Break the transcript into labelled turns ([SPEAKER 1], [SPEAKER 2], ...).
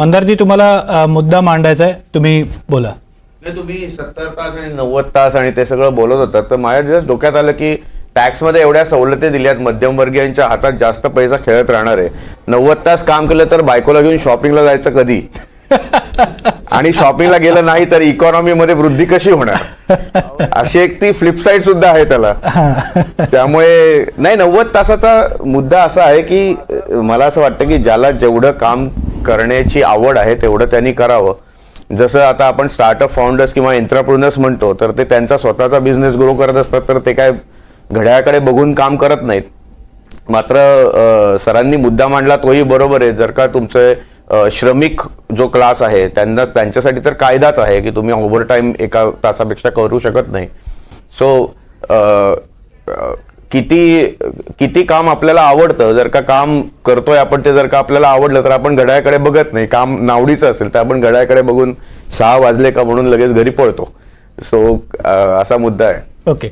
[SPEAKER 1] मंदारजी तुम्हाला मुद्दा मांडायचा आहे. तुम्ही बोला.
[SPEAKER 2] नाही तुम्ही सत्तर तास आणि नव्वद तास आणि ते सगळं बोलत होतात. तर माझ्या जस्ट डोक्यात आलं की टॅक्समध्ये एवढ्या सवलती दिल्यात मध्यमवर्गीयांच्या हातात जास्त पैसा खेळत राहणार आहे. नव्वद तास काम केलं तर बायकोला घेऊन शॉपिंगला जायचं कधी? आणि शॉपिंगला गेलं नाही तर इकॉनॉमी मध्ये वृद्धी कशी होणार? अशी एक ती फ्लिप साईड सुद्धा आहे त्याला. त्यामुळे नाही नव्वद तासाचा मुद्दा असा आहे की मला असं वाटतं की ज्याला जेवढं काम करण्याची आवड आहे तेवढं त्यांनी करावं. जसं आता आपण स्टार्टअप फाउंडर्स किंवा एंटरप्रुनर्स म्हणतो तर ते त्यांचा स्वतःचा बिझनेस ग्रो करत असतात तर ते काय घड्याळाकडे बघून काम करत नाहीत. मात्र सरांनी मुद्दा मांडला तोही बरोबर आहे. जर का तुमचे श्रमिक जो क्लास आहे त्यांना त्यांच्यासाठी तर कायदाच आहे की तुम्ही ओव्हर टाईम एका तासापेक्षा करू शकत नाही. सो किती किती काम आपल्याला आवडतं जर का काम करतोय आपण ते जर का आपल्याला आवडलं तर आपण घड्याळकडे बघत नाही. काम नावडीचं असेल तर आपण घड्याळकडे बघून सहा वाजले का म्हणून लगेच घरी पळतो. सो असा मुद्दा आहे.
[SPEAKER 1] ओके